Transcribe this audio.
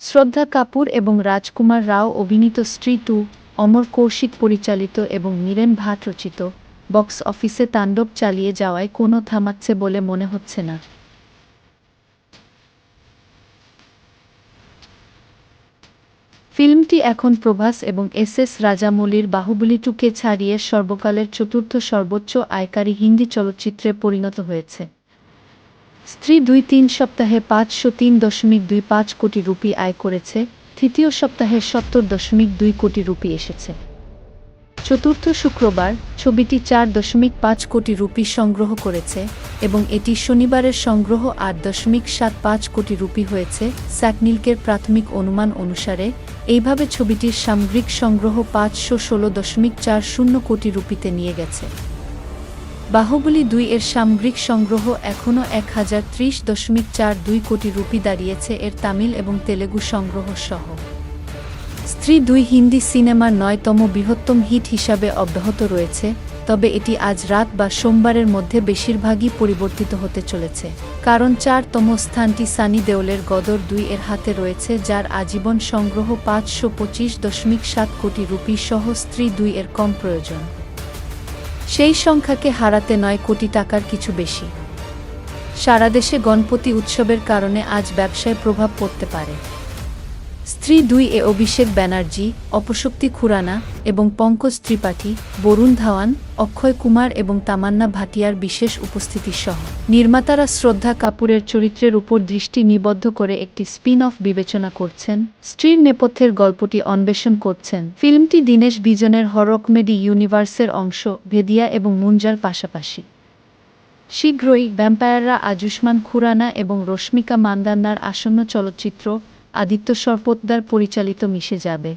শ্রদ্ধা কাপুর এবং রাজকুমার রাও অভিনীত স্ত্রী টু, অমর কৌশিক পরিচালিত এবং নীরেন ভাট রচিত। বক্স অফিসে তাণ্ডব চালিয়ে যাওয়ায় কোনো থামাচ্ছে বলে মনে হচ্ছে না। ফিল্মটি এখন প্রভাস এবং এস এস রাজামৌলির বাহুবলী টুকে ছাড়িয়ে সর্বকালের চতুর্থ সর্বোচ্চ আয়কারী হিন্দি চলচ্চিত্রে পরিণত হয়েছে। স্ত্রী দুই তিন সপ্তাহে পাঁচশো তিন দশমিক দুই পাঁচ কোটি রুপি আয় করেছে, তৃতীয় সপ্তাহে সত্তর দশমিক দুই কোটি রুপি এসেছে। চতুর্থ শুক্রবার ছবিটি চার দশমিক পাঁচ কোটি রুপি সংগ্রহ করেছে এবং এটি শনিবারের সংগ্রহ আট দশমিক সাত পাঁচ কোটি রুপি হয়েছে স্যাকনিলকের প্রাথমিক অনুমান অনুসারে। এইভাবে ছবিটির সামগ্রিক সংগ্রহ পাঁচশো ষোলো দশমিক চার শূন্য কোটি রুপিতে নিয়ে গেছে। বাহুবলী দুই এর সামগ্রিক সংগ্রহ এখনও এক হাজার ত্রিশ দশমিক চার দুই কোটি রুপি দাঁড়িয়েছে এর তামিল এবং তেলেগু সংগ্রহ সহ। স্ত্রী দুই হিন্দি সিনেমার নয়তম বৃহত্তম হিট হিসাবে অব্যাহত রয়েছে, তবে এটি আজ রাত বা সোমবারের মধ্যে বেশিরভাগই পরিবর্তিত হতে চলেছে। কারণ চারতম স্থানটি সানি দেওলের গদর দুই এর হাতে রয়েছে, যার আজীবন সংগ্রহ পাঁচশো পঁচিশ দশমিক সাত কোটি রুপি সহ স্ত্রী দুই এর কম প্রয়োজন। সেই সংখ্যাকে হারাতে নয় কোটি টাকার কিছু বেশি। সারা দেশে গণপতি উৎসবের কারণে আজ ব্যবসায় প্রভাব পড়তে পারে। স্ত্রী দুই এ অভিষেক ব্যানার্জি, অপশক্তি খুরানা এবং পঙ্কজ ত্রিপাঠী, বরুণ ধাওয়ান, অক্ষয় কুমার এবং তামান্না ভাটিয়ার বিশেষ উপস্থিতি সহ নির্মাতারা শ্রদ্ধা কাপুরের চরিত্রের উপর দৃষ্টি নিবদ্ধ করে একটি স্পিন অফ বিবেচনা করছেন। স্ত্রীর নেপথ্যের গল্পটি অন্বেষণ করছেন। ফিল্মটি দীনেশ বিজনের হরর কমেডি ইউনিভার্সের অংশ, ভেদিয়া এবং মুঞ্জার পাশাপাশি। শীঘ্রই ভ্যাম্পায়াররা আয়ুষ্মান খুরানা এবং রশ্মিকা মান্দান্নার আসন্ন চলচ্চিত্র আদিত্য সরপোতদার পরিচালিত মিশে যাবে।